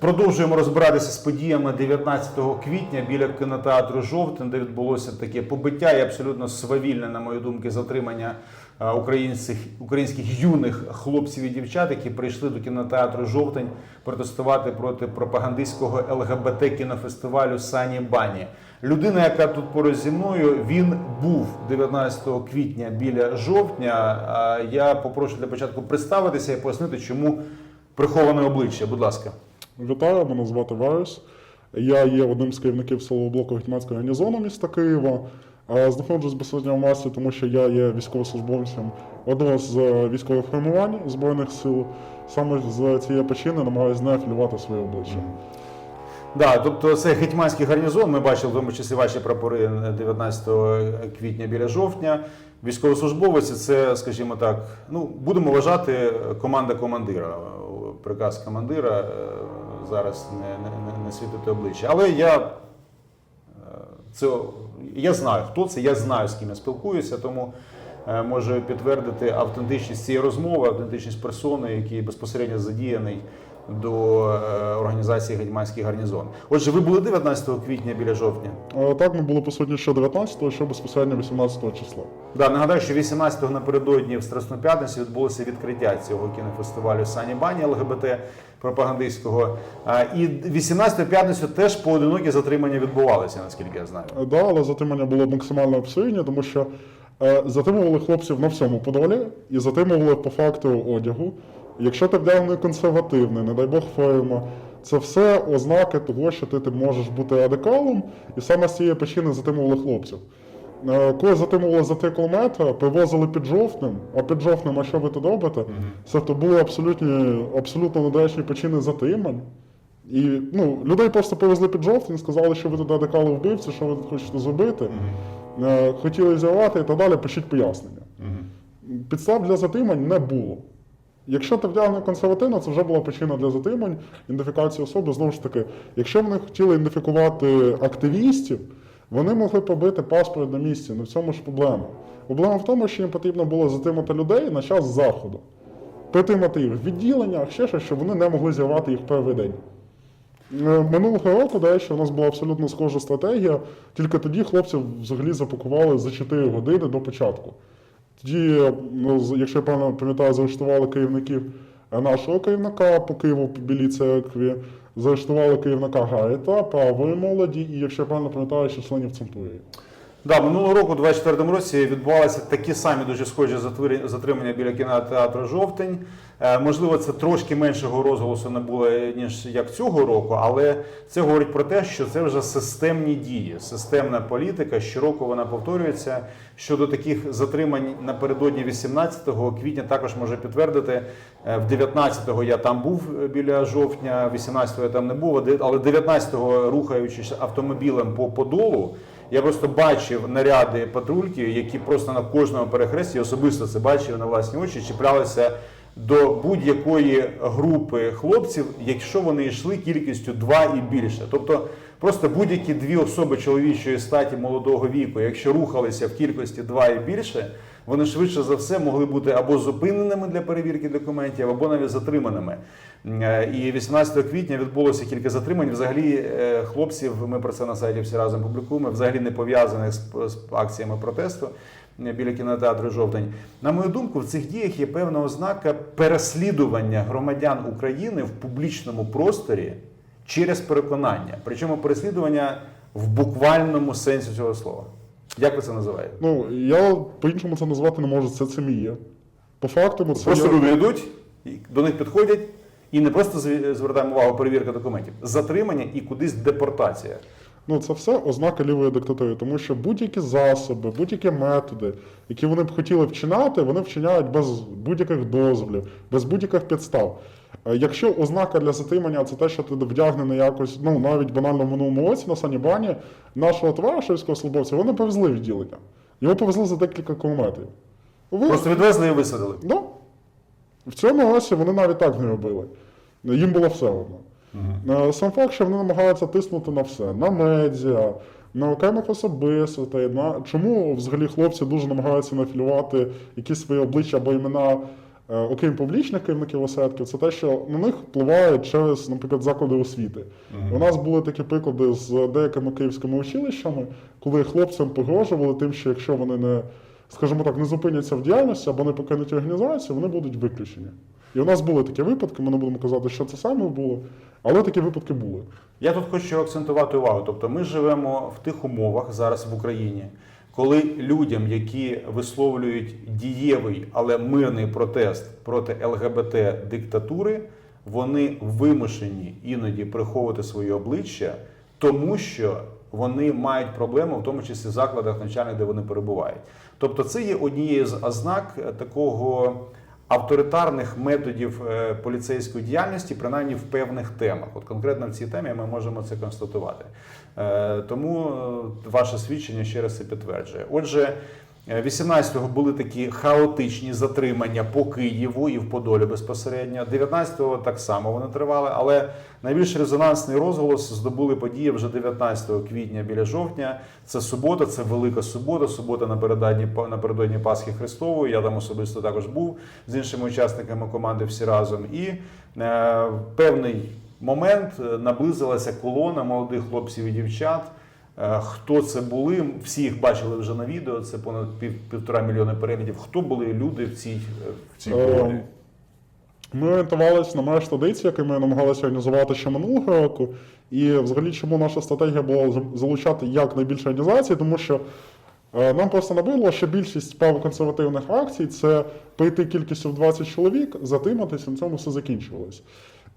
Продовжуємо розбиратися з подіями 19 квітня біля кінотеатру Жовтин, де відбулося таке побиття і абсолютно свавільне, на мою думку, затримання е, українських, українських юних хлопців і дівчат, які прийшли до кінотеатру Жовтень протестувати проти пропагандистського ЛГБТ кінофестивалю Сані Бані. Людина, яка тут поруч зі мною, він був 19 квітня біля жовтня. Я попрошу для початку представитися і пояснити, чому приховане обличчя. Будь ласка. Вітаю, мене звати Вайс. Я є одним з керівників силового блоку гетьманського гарнізону міста Києва. Знаходжусь безпосередньо в масі, тому що я є військовослужбовцем одного з е, військових формувань Збройних сил. Саме з цієї причини намагаюся не афілювати своє обличчя. Да, тобто це гетьманський гарнізон. Ми бачили в тому числі ваші прапори 19 квітня біля жовтня. Військовослужбовець це, скажімо так, ну будемо вважати команда командира. Приказ командира е, зараз не, не, не, не світити обличчя. Але я е, це я знаю, хто це, я знаю, з ким я спілкуюся, тому е, можу підтвердити автентичність цієї розмови, автентичність персони, який безпосередньо задіяний до е, організації Гетьманський гарнізон. Отже, ви були 19 квітня біля жовтня. Так, ми були присутні ще 19-го, що безпосередньо 18 числа. Да, нагадаю, що 18-го напередодні в Страсну п'ятницю відбулося відкриття цього кінофестивалю Сані Бані ЛГБТ пропагандистського. І 18 п'ятницю теж поодинокі затримання відбувалися, наскільки я знаю. Да, але затримання було максимально обсильне, тому що е, затримували хлопців на всьому подолі і затримували по факту одягу. Якщо ти вдягнений консервативний, не дай Бог форма, це все ознаки того, що ти, ти можеш бути радикалом, і саме з цієї причини затримували хлопців. Е, Коли затримували за 3 кілометри, привозили під жовтнем, а під жовтнем, а що ви тут робите? Це то були абсолютні, абсолютно недоречні причини затримань. І ну, людей просто повезли під жовтень, сказали, що ви тут радикали вбивці, що ви тут хочете зробити. Е, Хотіли взяти і так далі, пишіть пояснення. Підстав для затримань не було. Якщо ти вдягнений консервативно, це вже була причина для затримань, ідентифікації особи. Знову ж таки, якщо вони хотіли ідентифікувати активістів, вони могли побити паспорт на місці. Не в цьому ж проблема. Проблема в тому, що їм потрібно було затримати людей на час заходу, притримати їх в відділеннях, ще щось, щоб вони не могли зірвати їх перший день. Е, Минулого року, до речі, у нас була абсолютно схожа стратегія, тільки тоді хлопців взагалі запакували за 4 години до початку. Тоді, ну, якщо я пам'ятаю, заарештували керівників е, нашого керівника по Києву по Білій церкві, заарештували керівника Гайта, правої молоді, і якщо я правильно пам'ятаю, ще членів Центурії. Да, минулого року, у 24-му році, відбувалися такі самі дуже схожі затримання біля кінотеатру Жовтень. Е, Можливо, це трошки меншого розголосу не було, ніж як цього року, але це говорить про те, що це вже системні дії, системна політика. Щороку вона повторюється. Щодо таких затримань напередодні 18 квітня також може підтвердити. Е, В 19-го я там був біля жовтня, 18-го я там не був, але 19-го, рухаючись автомобілем по Подолу, я просто бачив наряди патрульки, які просто на кожному перехресті особисто це бачив на власні очі, чіплялися до будь-якої групи хлопців, якщо вони йшли кількістю два і більше. Тобто просто будь-які дві особи чоловічої статі молодого віку, якщо рухалися в кількості два і більше, вони швидше за все могли бути або зупиненими для перевірки документів, або навіть затриманими. Е, І 18 квітня відбулося кілька затримань. Взагалі, е, хлопців, ми про це на сайті всі разом публікуємо, взагалі не пов'язаних з, акціями протесту е, біля кінотеатру Жовтень. На мою думку, в цих діях є певна ознака переслідування громадян України в публічному просторі через переконання. Причому переслідування в буквальному сенсі цього слова. Як ви це називаєте? Ну, я по-іншому це назвати не можу, це це є. По факту, це Просто люди йдуть, до них підходять, і не просто звертаємо увагу перевірка документів, затримання і кудись депортація. Ну, це все ознака лівої диктатури, тому що будь-які засоби, будь-які методи, які вони б хотіли вчиняти, вони вчиняють без будь-яких дозволів, без будь-яких підстав. Е, Якщо ознака для затримання це те, що ти вдягнений якось, ну навіть банально в минулому році на Санібані, нашого товариша військовослужбовця, вони повезли відділення. Його повезли за декілька кілометрів. Ви- Просто відвезли і висадили. Да. В цьому році вони навіть так не робили. Їм було все одно. Е, Сам факт, що вони намагаються тиснути на все: на медіа, на окремих особистостей. На... Чому взагалі хлопці дуже намагаються нафілювати якісь свої обличчя або імена е, окрім публічних керівників осередків, це те, що на них впливає через, наприклад, заклади освіти. У нас були такі приклади з деякими київськими училищами, коли хлопцям погрожували тим, що якщо вони не, скажімо так, не зупиняться в діяльності або не покинуть організацію, вони будуть виключені. І у нас були такі випадки, ми не будемо казати, що це саме було, але такі випадки були. Я тут хочу акцентувати увагу. Тобто, ми живемо в тих умовах зараз в Україні, коли людям, які висловлюють дієвий, але мирний протест проти ЛГБТ диктатури, вони вимушені іноді приховувати свої обличчя, тому що вони мають проблеми, в тому числі в закладах навчальних, де вони перебувають. Тобто, це є однією з ознак такого авторитарних методів е, поліцейської діяльності, принаймні в певних темах. От конкретно в цій темі ми можемо це констатувати. Е, Тому е, ваше свідчення ще раз це підтверджує. Отже. Е, 18-го були такі хаотичні затримання по Києву і в Подолі безпосередньо. 19-го так само вони тривали, але найбільш резонансний розголос здобули події вже 19 квітня біля жовтня. Це субота, це велика субота. Субота напередодні напередодні Пасхи Христової. Я там особисто також був з іншими учасниками команди всі разом. І е, певний момент е, наблизилася колона молодих хлопців і дівчат. Е, Хто це були? Всі їх бачили вже на відео. Це понад пів, півтора мільйони переглядів. Хто були люди в цій, е, в цій колоні? Е, Ми орієнтувалися на меж традиції, які ми намагалися організувати ще минулого року. І взагалі, чому наша стратегія була за- залучати якнайбільше організацій, тому що нам просто набило, що більшість правоконсервативних акцій це прийти кількістю в 20 чоловік, затриматися, на цьому все закінчувалось.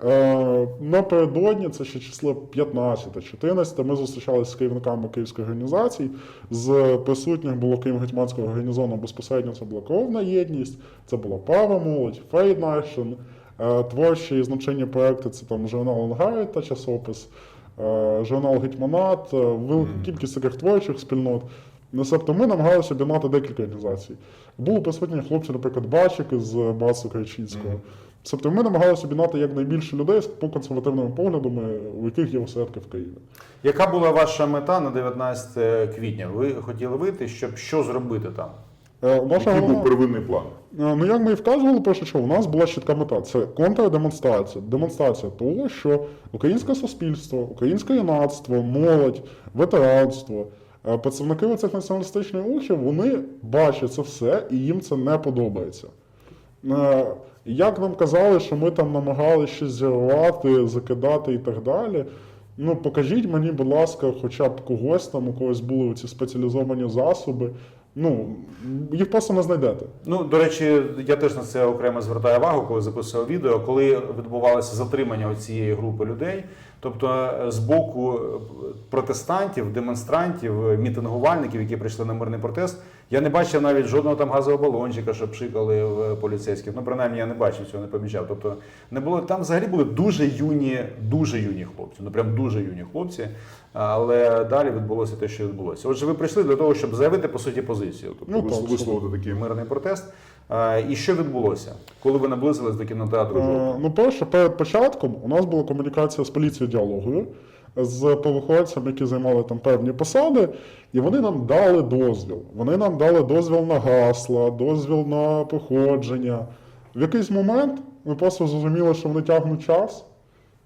Е, Напередодні, це ще число 15-14, ми зустрічалися з керівниками київської організації. З присутніх було крім гетьманського гарнізону безпосередньо це була кровна єдність, це була права молодь, Фейд е, творчі і значення проекти це там журнал «Ангарит» та часопис, е, журнал Гетьманат, е, велика кількість таких творчих спільнот. Ну, Тобто ми намагалися об'єднати декілька організацій. Були присутні хлопці, наприклад, Бачик з Бацу Крайчинського. Тобто ми намагалися об'єднати якнайбільше людей з по консервативними поглядами, у яких є осередки в Києві. Яка була ваша мета на 19 квітня? Ви хотіли вийти, щоб що зробити там? Е, Наша Який був первинний план? Е, Ну, як ми і вказували, перше, що у нас була чітка мета це контрдемонстрація. Демонстрація того, що українське суспільство, українське юнацтво, молодь, ветеранство, е, представники цих націоналістичних рухів, вони бачать це все і їм це не подобається. Як нам казали, що ми там намагалися щось зірвати, закидати і так далі. Ну, покажіть мені, будь ласка, хоча б когось там, у когось були ці спеціалізовані засоби. Ну, їх просто не знайдете. Ну, до речі, я теж на це окремо звертаю увагу, коли записував відео, коли відбувалося затримання цієї групи людей. Тобто е, з боку е, протестантів, демонстрантів, е, мітингувальників, які прийшли на мирний протест, я не бачив навіть жодного там газового балончика, щоб пшикали в е, поліцейських. Ну, принаймні, я не бачив цього, не помічав. Тобто не було там взагалі були дуже юні, дуже юні хлопці. Ну прям дуже юні хлопці. Але далі відбулося те, що відбулося. Отже, ви прийшли для того, щоб заявити по суті позицію. Тобто Ну, так, висловити такий мирний протест. А, І що відбулося, коли ви наблизились до кінотеатру? Е? Ну, перше, перед початком у нас була комунікація з поліцією діалогою, з правоохоронцями, які займали там певні посади, і вони нам дали дозвіл. Вони нам дали дозвіл на гасла, дозвіл на походження. В якийсь момент ми просто зрозуміли, що вони тягнуть час.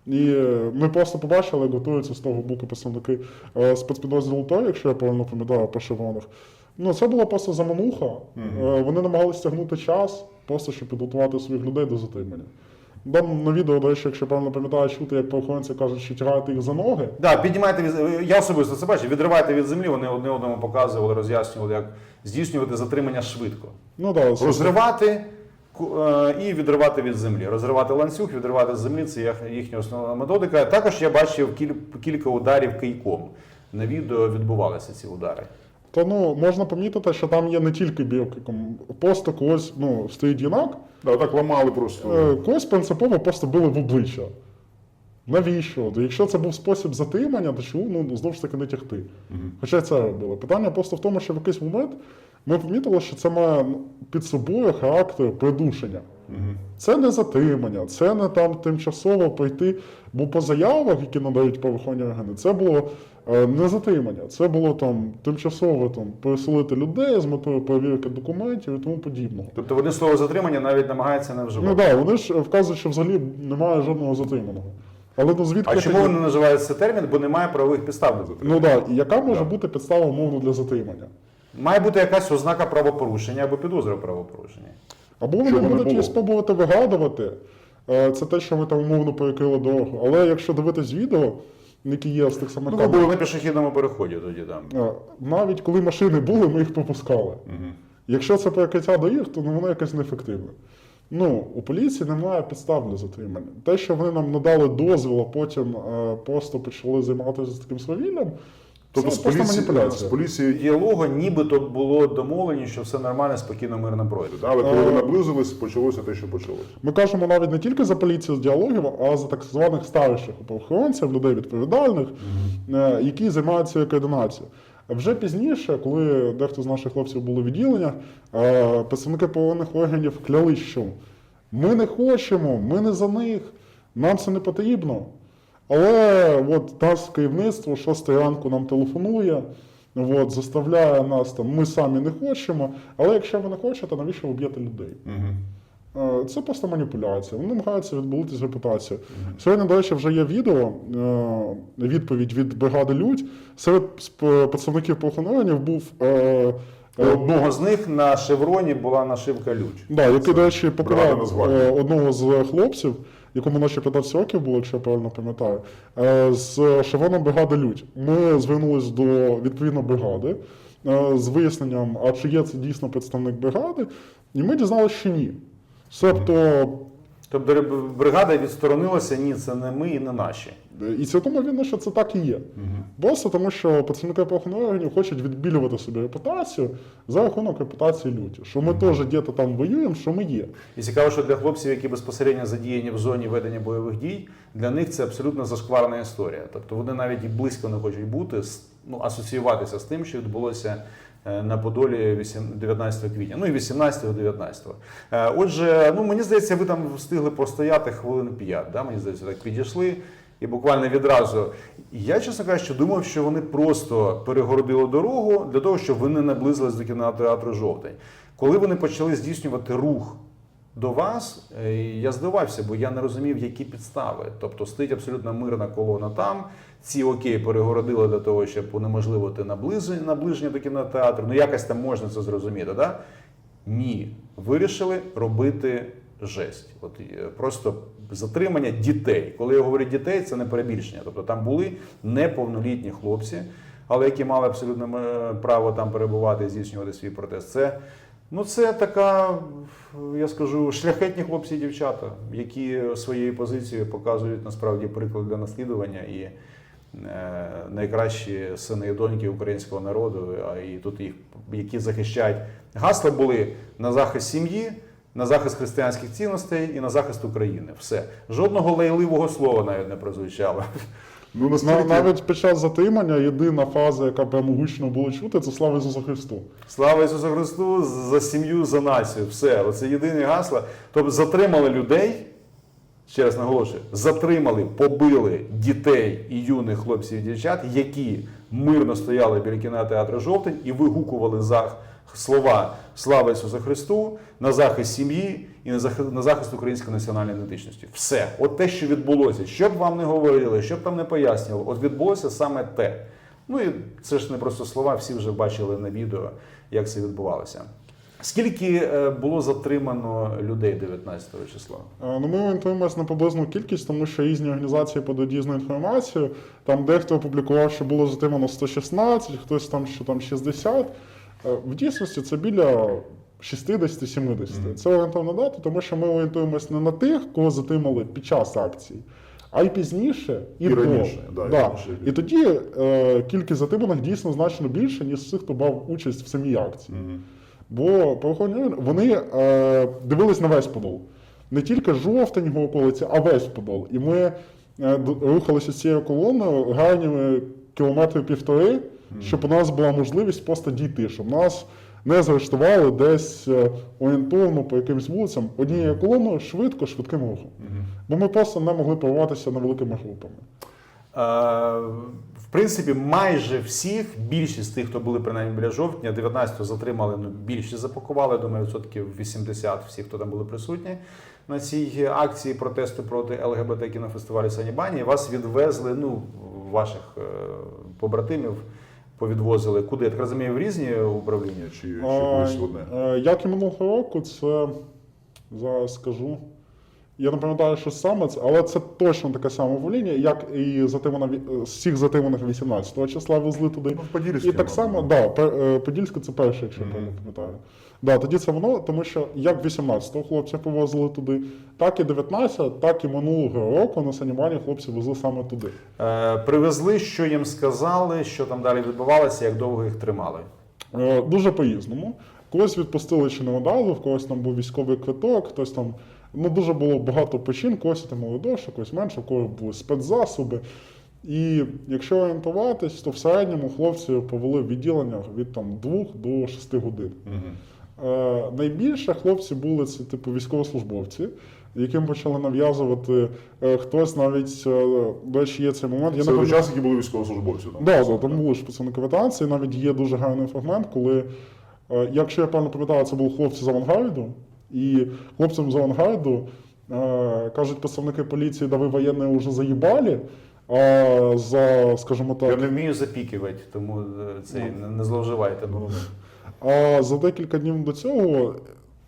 І ми просто побачили, як готуються з того боку представники е, спецпідрозділу ТО, якщо я правильно пам'ятаю по шевронах. Ну, це була просто замануха. Е, Вони намагалися тягнути час, просто щоб підготувати своїх людей до затримання. Там на відео, до речі, якщо правильно пам'ятаю, чути, як правоохоронці кажуть, що тягаєте їх за ноги. Да, піднімайте від я особисто це бачив. Відривайте від землі. Вони одне одному показували, роз'яснювали, як здійснювати затримання швидко. Ну да, Розривати е, і відривати від землі. Розривати ланцюг, відривати з землі це їхня основна методика. Також я бачив кіль- кілька ударів кийком. На відео відбувалися ці удари. То ну можна помітити, що там є не тільки білки, просто когось ну, стоїть юнак, Да, так ламали просто. е, когось принципово просто били в обличчя. Навіщо? Якщо це був спосіб затримання, то чому ну, знову ж таки не тягти? Хоча це було. Питання просто в тому, що в якийсь момент ми помітили, що це має під собою характер придушення. Це не затримання, це не там тимчасово прийти. Бо по заявах, які надають правоохоронні органи, це було Е, Не затримання. Це було там тимчасово там, переселити людей з метою перевірки документів і тому подібного. Тобто вони слово затримання навіть намагаються не вживати. Ну так, да, вони ж вказують, що взагалі немає жодного затриманого. Але ну звідки А чому тоді- вони називають цей термін? Бо немає правових підстав для затримання. Ну так, да. і яка може бути підстава умовно для затримання? Має бути якась ознака правопорушення або підозра в правопорушенні. Або вони Чого не будуть було? спробувати вигадувати. е, Це те, що ми там умовно перекрили дорогу. Але якщо дивитись відео, які є з тих самих Ну, ви були на пішохідному переході тоді там. е, навіть коли машини були, ми їх пропускали. Якщо це перекриття доріг, то ну, воно якось неефективне. Ну, у поліції немає підстав для затримання. Те, що вони нам надали дозвіл, а потім е, просто почали займатися таким свавіллям, Тобто це з поліції, з поліцією Діалогу нібито було домовлені, що все нормально, спокійно, мирно пройде. але коли Е, ви наблизились, почалося те, що почалося. Ми кажемо навіть не тільки за поліцію з діалогів, а за так званих старших правоохоронців, людей відповідальних, е, які займаються координацією. Вже пізніше, коли дехто з наших хлопців були в відділеннях, е, представники правоохоронних органів кляли, що ми не хочемо, ми не за них, нам це не потрібно. Але от нас керівництво 6 ранку нам телефонує, от, заставляє нас там, ми самі не хочемо. Але якщо ви не хочете, навіщо ви б'єте людей? Е, Це просто маніпуляція. Вони намагаються відбулити з репутацією. Сьогодні, до речі, вже є відео, е, відповідь від бригади Людь. Серед представників правоохоронних був. е, У одного з них на шевроні була нашивка Люч. Да, який, до речі, покарав одного з хлопців, якому наші 15 років було, якщо я правильно пам'ятаю, е, з шевроном бригади Людь. Ми звернулись до відповідно бригади е, з виясненням, а чи є це дійсно представник бригади, і ми дізналися, що ні. Себто Тобто бригада відсторонилася, ні, це не ми і не наші. І цілком вірно, що це так і є. Просто тому, що працівники правоохоронних хочуть відбілювати собі репутацію за рахунок репутації люті. Що ми теж десь там воюємо, що ми є. І цікаво, що для хлопців, які безпосередньо задіяні в зоні ведення бойових дій, для них це абсолютно зашкварна історія. Тобто вони навіть і близько не хочуть бути, ну, асоціюватися з тим, що відбулося е, на Подолі 8 19 квітня, ну і 18-19. Е, Отже, ну мені здається, ви там встигли постояти хвилин 5, да? мені здається, так підійшли. І буквально відразу. Я, чесно кажучи, думав, що вони просто перегородили дорогу для того, щоб вони наблизились до кінотеатру жовтень. Коли вони почали здійснювати рух до вас, е, я здивався, бо я не розумів, які підстави. Тобто стоїть абсолютно мирна колона там. Ці окей перегородили для того, щоб унеможливити наближення, до кінотеатру. Ну якось там можна це зрозуміти, да? Ні, вирішили робити жесть. От е, просто затримання дітей. Коли я говорю дітей, це не перебільшення. Тобто там були неповнолітні хлопці, але які мали абсолютно е, право там перебувати і здійснювати свій протест. Це ну це така, я скажу, шляхетні хлопці і дівчата, які своєю позицією показують насправді приклад для наслідування і е, найкращі сини і доньки українського народу, а і тут їх, які захищають. Гасла були на захист сім'ї, на захист християнських цінностей і на захист України. Все. Жодного лайливого слова навіть не прозвучало. Ну наскільки Навіть під час затримання єдина фаза, яка прямо гучно було чути, це слава Ісусу Христу. Слава Ісусу Христу за сім'ю, за націю. Все, оце єдине гасло. Тобто затримали людей, ще раз наголошую, затримали, побили дітей і юних хлопців і дівчат, які мирно стояли біля кінотеатру жовтень і вигукували за слова Слава Ісусу Христу на захист сім'ї і на захист, на захист української національної ідентичності. Все, от те, що відбулося, що б вам не говорили, що б там не пояснювали, от відбулося саме те. Ну і це ж не просто слова, всі вже бачили на відео, як це відбувалося. Скільки е, було затримано людей 19 числа? Е, Ну, ми орієнтуємося на приблизну кількість, тому що різні організації подають різну інформацію. Там дехто опублікував, що було затримано 116, хтось там, що там 60. Е, В дійсності це біля 60-70. Це орієнтовна дата, тому що ми орієнтуємося не на тих, кого затримали під час акції, а й пізніше, і, І раніше, да, і Да. раніше. І тоді е, кількість затриманих дійсно значно більше, ніж цих, хто брав участь в самій акції. Бо правоохоронні вони е, дивились на весь подол. Не тільки жовтень околиці, а весь подол. І ми е, рухалися з цією колоною гарні кілометри півтори, щоб у нас була можливість просто дійти, щоб нас не заарештували десь е, орієнтовно по якимсь вулицям однією колоною швидко, швидким рухом. Бо ми просто не могли порватися невеликими групами. В принципі, майже всіх, більшість тих, хто були принаймні біля жовтня, 19-го затримали, ну більшість запакували. Думаю, відсотків 80 всіх, хто там були присутні на цій акції протесту проти ЛГБТ кінофестивалю Санібані. Вас відвезли, ну, ваших е, побратимів повідвозили куди? Я так розумію, в різні управління? Чи, чи колись одне? е, Як і минулого року, це зараз скажу. Я не пам'ятаю, що саме це, але це точно таке саме воління, як і затримана ві- е, всіх затриманих 18-го числа везли туди. Ну, в Подільській, І так само, да, пе- е, Подільське це перше, якщо я Мгм. правильно пам'ятаю. Да, тоді це воно, тому що як 18-го хлопця повозили туди, так і 19, так і минулого року на Санімані хлопці везли саме туди. Е, привезли, що їм сказали, що там далі відбувалося, як довго їх тримали. Е, Дуже по-різному. Когось відпустили чи не одразу, в когось там був військовий квиток, хтось там. Ну, дуже було багато причин, когось там довше, когось менше, у когось були спецзасоби. І якщо орієнтуватись, то в середньому хлопці повели в відділеннях від там 2 до 6 годин. Е, найбільше хлопці були це типу військовослужбовці, яким почали нав'язувати е, хтось навіть, е, до речі, є цей момент. Я Це пам'ятаю- учасники були військовослужбовці. там? Да, да, там були ж працівники ветеранції, навіть є дуже гарний фрагмент, коли, е, якщо я правильно пам'ятаю, це були хлопці з авангарду, і хлопцям з авангарду е, кажуть представники поліції, да ви воєнні вже заїбали, а за, скажімо Я не вмію запікувати, тому е, це не, не зловживайте. Ну, А за декілька днів до цього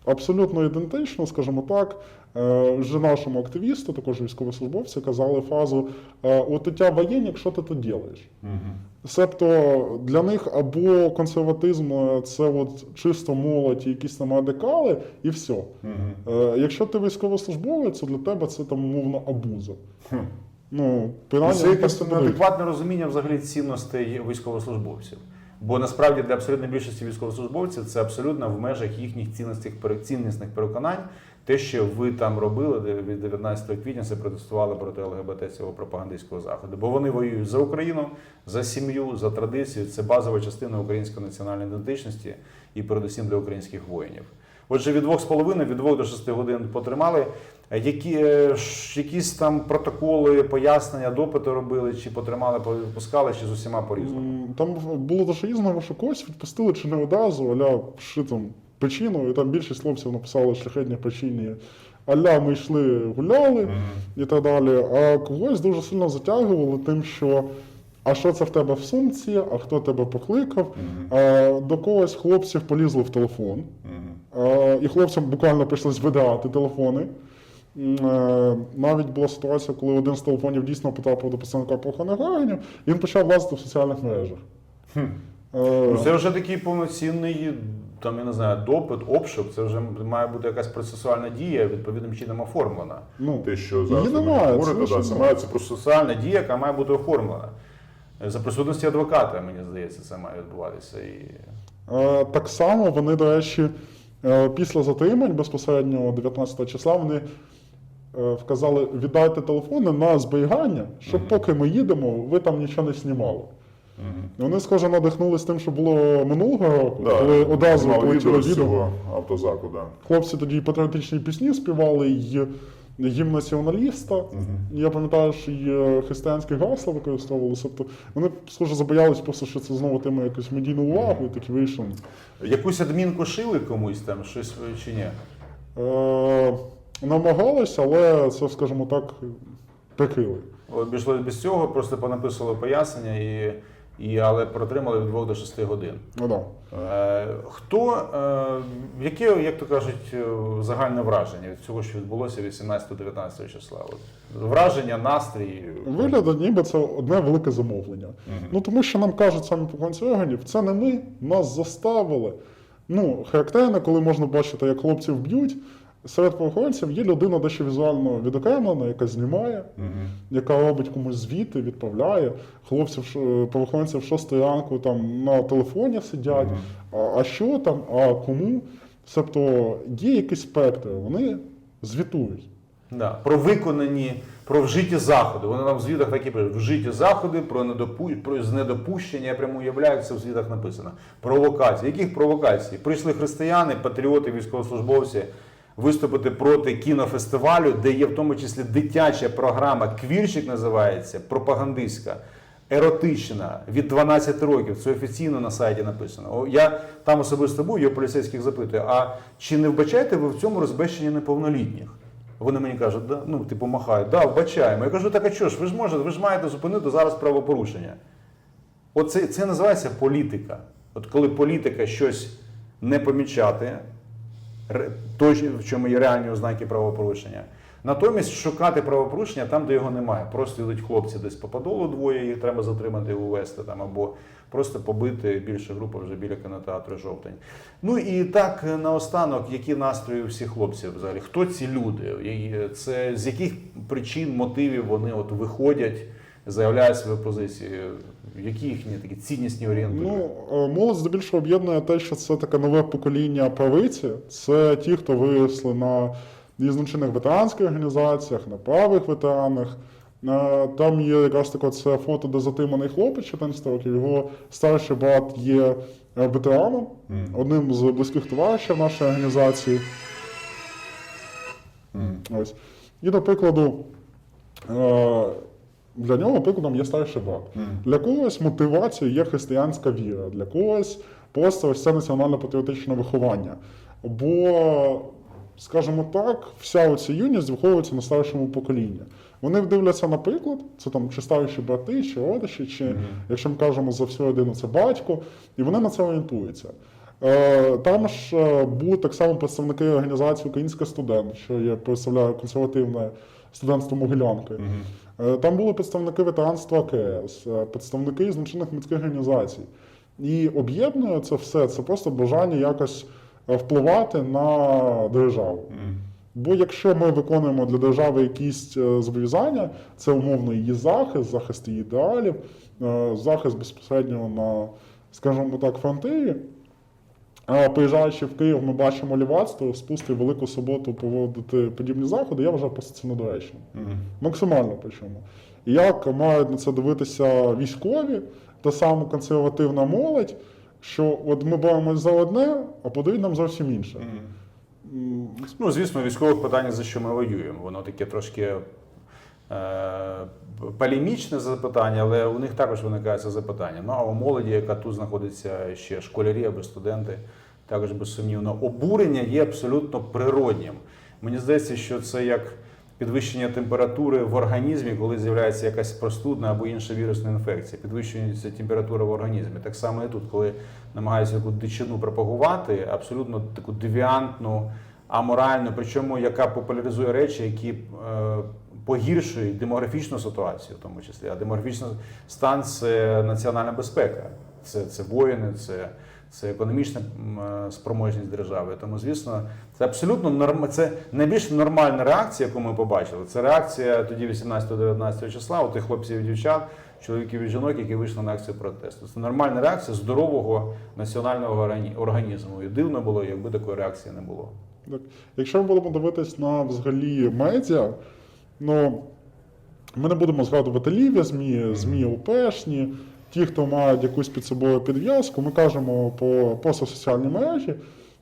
абсолютно ідентично, скажімо так, вже нашому активісту, також військовослужбовці, казали фразу е, «От у тебе воєнник, що ти тут робиш?» Себто для них або консерватизм е, це от чисто молодь, і якісь там радикали, і все. Е, Якщо ти військовослужбовець, то для тебе це там умовно абуза. Ну, принаймні, це якесь неадекватне розуміння взагалі цінностей військовослужбовців. Бо насправді для абсолютно більшості військовослужбовців це абсолютно в межах їхніх цінностей, ціннісних переконань. Те, що ви там робили від 19 квітня, це протестували проти ЛГБТ цього пропагандистського заходу. Бо вони воюють за Україну, за сім'ю, за традицію. Це базова частина української національної ідентичності і передусім для українських воїнів. Отже, від 2,5 від 2 до 6 годин потримали. Е, Які, е, якісь там протоколи, пояснення, допити робили, чи потримали, пускали, чи з усіма по-різному? Там було дуже різного, що когось відпустили чи не одразу, аля шитом причину, і там більшість хлопців написали шляхетні причини. Аля ми йшли, гуляли і так далі. А когось дуже сильно затягували тим, що а що це в тебе в сумці, а хто тебе покликав. А, до когось хлопців полізли в телефон. А, і хлопцям буквально прийшлось видавати телефони. Е, Навіть була ситуація, коли один з телефонів дійсно потрапив до представника правоохоронних органів, і він почав лазити в соціальних мережах. Е, Ну, Це вже такий повноцінний, там я не знаю, допит, обшук. Це вже має бути якась процесуальна дія, відповідним чином оформлена. ну, Те, що зараз ви говорите, це да, це має це Процесуальна дія, яка має бути оформлена. За присутності адвоката, мені здається, це має відбуватися. І... Е, Так само вони, до речі, е, після затримань безпосередньо 19 числа вони е, вказали віддайте телефони на зберігання, щоб поки ми їдемо, ви там нічого не знімали. Вони, схоже, надихнулись тим, що було минулого року, да, коли одразу мало полетіло відео з відео. цього автозаку, да. Хлопці тоді патріотичні пісні співали, і гімн націоналіста. Я пам'ятаю, що і е, християнські гасла використовувалися. Тобто вони, схоже, забоялись просто, що це знову тиме якусь медійну увагу, і такі вийшли. Якусь адмінку шили комусь там, щось чи ні? Е, намагалися, але це, скажімо так, прикрили. Обійшло без цього, просто понаписували пояснення, і, і, але протримали від 2 до 6 годин. Ну, да. Е, Хто, е, яке, як то кажуть, е, загальне враження від цього, що відбулося 18-19 числа? От, враження, настрій. Виглядає, ніби це одне велике замовлення. Ну тому що нам кажуть самі поконці органів, це не ми, нас заставили. Ну, характерно, коли можна бачити, як хлопців б'ють. Серед правоохоронців є людина дещо візуально відокремлена, яка знімає, яка робить комусь звіти, відправляє. Хлопців правоохоронців в 6 ранку там на телефоні сидять. А, а що там, а кому? Тобто є якийсь спектр, вони звітують. Да, про виконані, про вжиті заходи. Вони нам в звітах такі пишуть, вжиті заходи, про, недопу... про з недопущення, я прямо уявляю, це в звітах написано. Провокації. Яких провокацій? Прийшли християни, патріоти, військовослужбовці, виступити проти кінофестивалю, де є в тому числі дитяча програма Квірчик називається пропагандистська. Еротична від 12 років, це офіційно на сайті написано. Я там особисто був, я поліцейських запитую, а чи не вбачаєте ви в цьому розбещенні неповнолітніх? Вони мені кажуть, да, ну, типу, махають, да, вбачаємо. Я кажу, так а що ж, ви ж можете, ви ж маєте зупинити зараз правопорушення. Оце це називається політика. От коли політика щось не помічати, ре- то, в чому є реальні ознаки правопорушення. Натомість шукати правопорушення там, де його немає. Просто йдуть хлопці десь по подолу двоє, їх треба затримати, увести там, або просто побити більше групи вже біля кінотеатру жовтень. Ну і так е, наостанок, які настрої всіх хлопців взагалі? Хто ці люди? Це з яких причин, мотивів вони от виходять, заявляють свою позицію? Які їхні такі ціннісні орієнтири? Ну, е, молодь здебільшого об'єднує те, що це таке нове покоління правиці. Це ті, хто виросли на різночинних ветеранських організаціях, на правих ветеранах. Е, Там є якраз таке це фото, де затриманий хлопець 14 років. Його старший брат є е, ветераном, одним з близьких товаришів нашої організації. Ось. І, до прикладу, для нього прикладом є старший брат. Для когось мотивацією є християнська віра, для когось просто ось це національно-патріотичне виховання. Бо, скажімо так, вся оця юність виховується на старшому поколінні. Вони дивляться на приклад, це там чи старші брати, чи родичі, чи якщо ми кажемо за всю родину, це батько, і вони на це орієнтуються. Е, Там ж е, були так само представники організації Український студент, що я представляю консервативне студентство Могилянки. Е, Там були представники ветеранства АКС, е, представники значних міських організацій. І об'єднує це все, це просто бажання якось е, впливати на державу. Бо якщо ми виконуємо для держави якісь е, зобов'язання, це умовно її захист, захист її ідеалів, е, захист безпосередньо на, скажімо так, фронтирі. Приїжджаючи в Київ, ми бачимо лівацтво, спусти Велику суботу проводити подібні заходи, я вважаю просто це недоречно. Максимально причому. І як мають на це дивитися військові, та сама консервативна молодь, що от ми боремось за одне, а подають нам зовсім інше. М, Ну, звісно, військових питань, за що ми воюємо. Воно таке трошки полемічне запитання, але у них також виникає це запитання. Ну а у молоді, яка тут знаходиться ще школярі або студенти, також безсумнівно, обурення є абсолютно природнім. Мені здається, що це як підвищення температури в організмі, коли з'являється якась простудна або інша вірусна інфекція. Підвищується температура в організмі. Так само і тут, коли намагаються таку дичину пропагувати, абсолютно таку девіантну, аморальну, причому яка популяризує речі, які е, погіршують демографічну ситуацію, в тому числі. А демографічний стан це національна безпека, це, це воїни, це, це економічна е, спроможність держави. Тому, звісно, це абсолютно норм... це найбільш нормальна реакція, яку ми побачили. Це реакція тоді 18-19 числа у тих хлопців і дівчат, чоловіків і жінок, які вийшли на акцію протесту. Це нормальна реакція здорового національного органі- організму. І дивно було, якби такої реакції не було. Так. Якщо ми будемо дивитись на взагалі медіа, ну ми не будемо згадувати ліві ЗМІ, ЗМІ УПшні, ті, хто мають якусь під собою підв'язку, ми кажемо по просто соціальні мережі,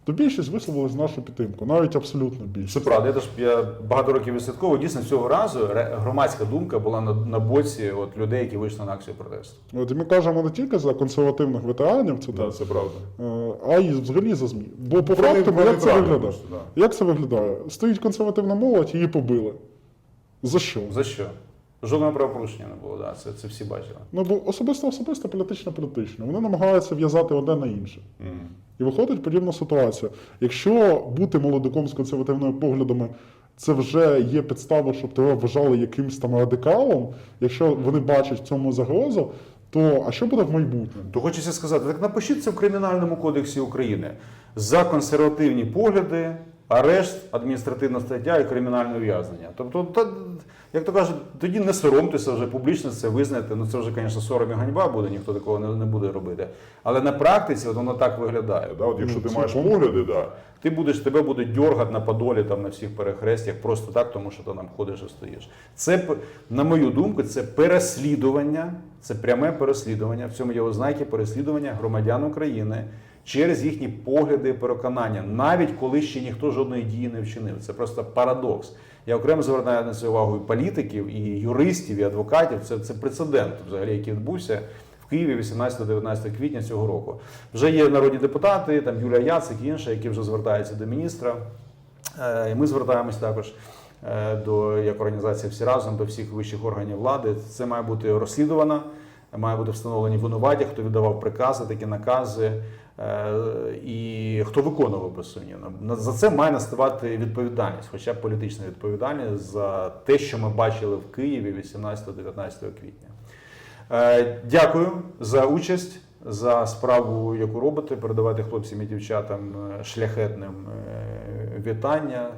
то більшість висловилась нашу підтримку, навіть абсолютно більшість. Це правда. Я теж я багато років відслідковував. Дійсно, цього разу громадська думка була на, на боці от, людей, які вийшли на акцію протесту. От і ми кажемо не тільки за консервативних ветеранів, це Да, так, це правда. е, а й взагалі за ЗМІ. Бо по факту, як це виглядає? просто, Як це виглядає? Стоїть консервативна молодь, її побили. За що? За що? Жодного правопорушення не було, да. це, це всі бачили. Ну, бо особисто особисто, політично політично. Вони намагаються в'язати одне на інше. І виходить подібна ситуація. Якщо бути молодиком з консервативними поглядами, це вже є підстава, щоб тебе вважали якимсь там радикалом, якщо вони бачать в цьому загрозу, то а що буде в майбутньому? То хочеться сказати, так напишіть це в Кримінальному кодексі України. За консервативні погляди, арешт, адміністративна стаття і кримінальне ув'язнення. Тобто, та, як то кажуть, тоді не соромтеся вже публічно це визнати. Ну це вже, звісно, сором і ганьба буде, ніхто такого не, не буде робити. Але на практиці от воно так виглядає. Да, от якщо Ну, ти маєш погляди, да, Ти будеш, тебе будуть дьоргати на подолі там на всіх перехрестях просто так, тому що ти там ходиш і стоїш. Це, на мою думку, це переслідування, це пряме переслідування. В цьому є ознаки переслідування громадян України, через їхні погляди і переконання, навіть коли ще ніхто жодної дії не вчинив. Це просто парадокс. Я окремо звертаю на це увагу і політиків, і юристів, і адвокатів. Це, це прецедент, взагалі, який відбувся в Києві 18-19 квітня цього року. Вже є народні депутати, там Юлія Яцик і інші, які вже звертаються до міністра. Е, І ми звертаємось також е, до як організація всі разом до всіх вищих органів влади. Це має бути розслідувано, має бути встановлені винуваті, хто віддавав прикази, такі накази. Е, І хто виконував безсумнівно. На- За це має наставати відповідальність, хоча б політична відповідальність за те, що ми бачили в Києві 18-19 квітня. Е, Дякую за участь, за справу, яку робите. Передавайте хлопцям і дівчатам е, шляхетним вітання.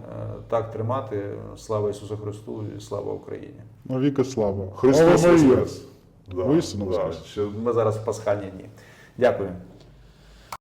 Так тримати. Слава Ісусу Христу і слава Україні. Навіки слава. Христос Воскрес. Да, да. Ми зараз в пасхальні дні. Дякую.